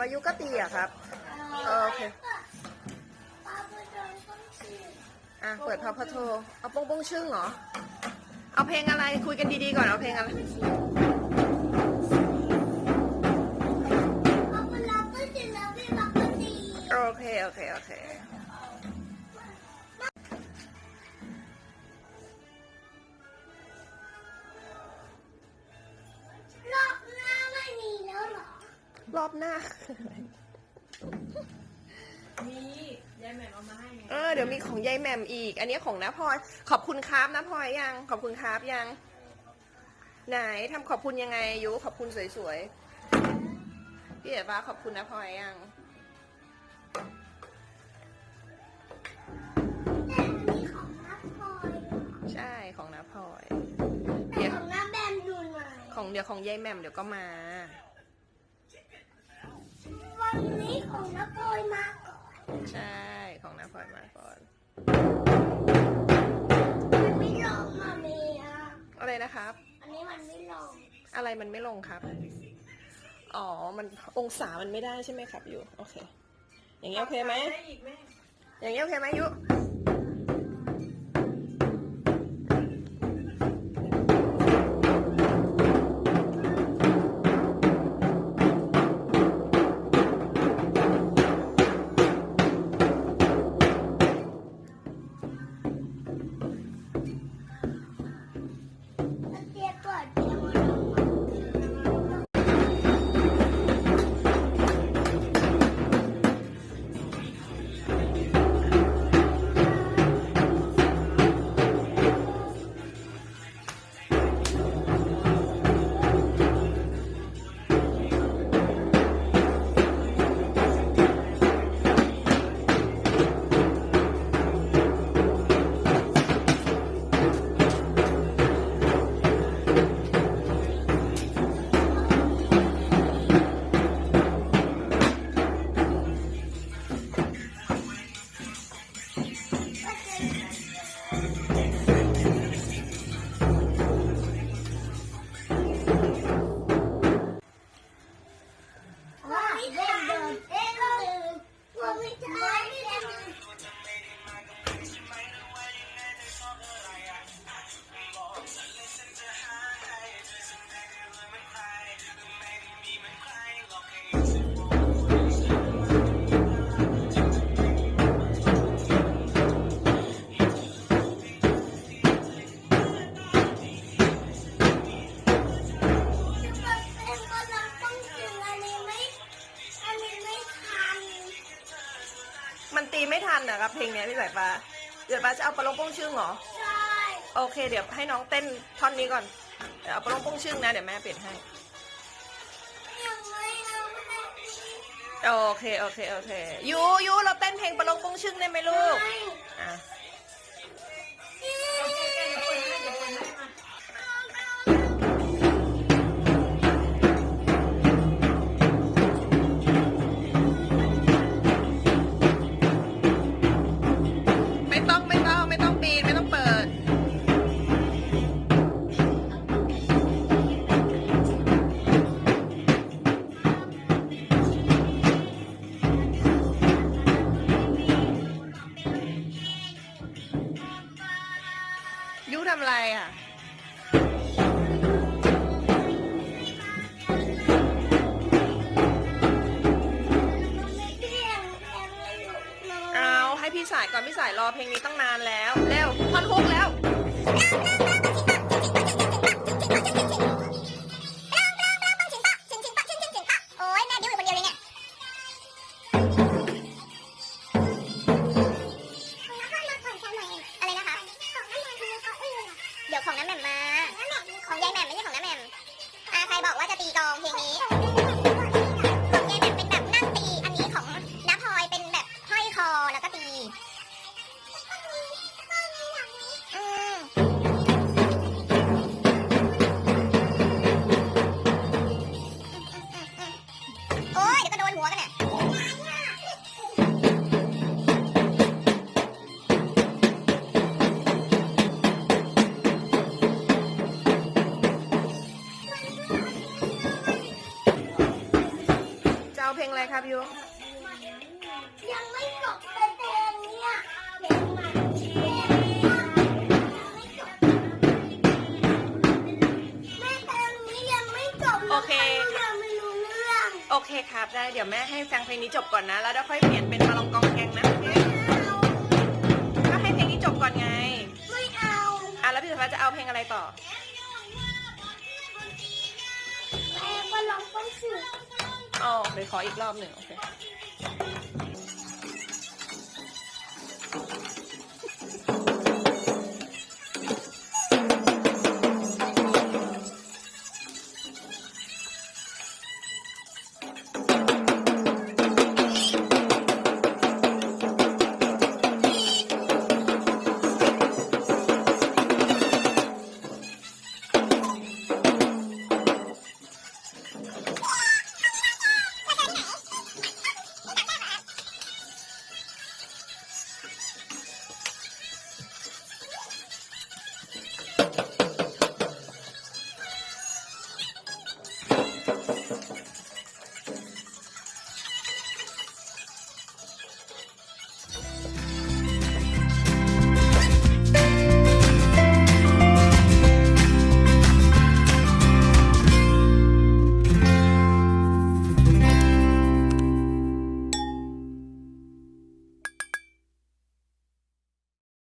ก่งแล้วยุก็ตีอะครับเออโอเคปาไปโดนต้องชื่ออะเปิดพาพโทเอาโป้งโป้งชึ่งเหรอ เอาเพลงอะไรคุยกันดีๆก่อนเอาเพลงอะไรปาไปรับก็จะรับไม่รับก็ดีโอเคโอเคโอเค รอบหน้า มียายแหม่มเอามาให้ไงเออเดี๋ยวมีของยายแหม่มอีก อันนี้ของน้าพลอยขอบคุณครับน้าพลอยยัง ขอบคุณครับยัง ไหนทำขอบคุณยังไงยุขอบคุณสวยๆพี่เอ๋ป้าขอบคุณน้าพลอยยัง แต่อันนี้ของน้าพลอยใช่ของน้าพลอย แต่ของน้าแบมดูหน่อย ของเดี๋ยวของยายแหม่มเดี๋ยวก็มา วันนี้ของน้าพลอยมาก่อนใช่ ของน้าพลอยมาก่อน มันไม่ลงมาเมียอะไรนะครับ อันนี้มันไม่ลง อะไรมันไม่ลงครับ อ๋อ มันองศามันไม่ได้ใช่ไหมครับยูโอเค อย่างนี้โอเคไหมได้อีกไหม อย่างนี้โอเคไหมยุ ไม่ทันนะครับเพลงเนี้ยพี่สายฟ้าเดี๋ยวป้าจะเอาปลาลงโป้งชึ่งเหรอ ใช่โอเค เดี๋ยวให้น้องเต้นท่อนนี้ก่อนเดี๋ยวเอาปลาลงโป้งชึ่งนะเดี๋ยวแม่เปลี่ยนให้ ยังไม่เอาให้โอเค โอเค โอเค ยูยูเราเต้นเพลงปลาลงโป้งชึ่งได้ไหมลูกอะ อะไรอะเอาให้พี่สายก่อนพี่สายรอเพลงนี้ตั้งนานแล้ว เร็วท่อนฮุกแล้ว ครับยูยังไม่จบเลยเพลงเนี่ยเพลงใหม่เพลงไม่จบแม่เพลงนี้ยังไม่จบโอเคยังไม่รู้เรื่องโอเคครับได้เดี๋ยวแม่ให้ฟังเพลงนี้จบก่อนนะ แล้วเดี๋ยวค่อยเปลี่ยนเป็นมาลองกองแกงนะก็ให้เพลงนี้จบก่อนไง ไม่เอาอะแล้วพี่สายฟ้าจะเอาเพลงอะไรต่อแม่ก็ลองต้องสื่ ออ๋อเดี๋ยวขออีกรอบหนึ่งโอเค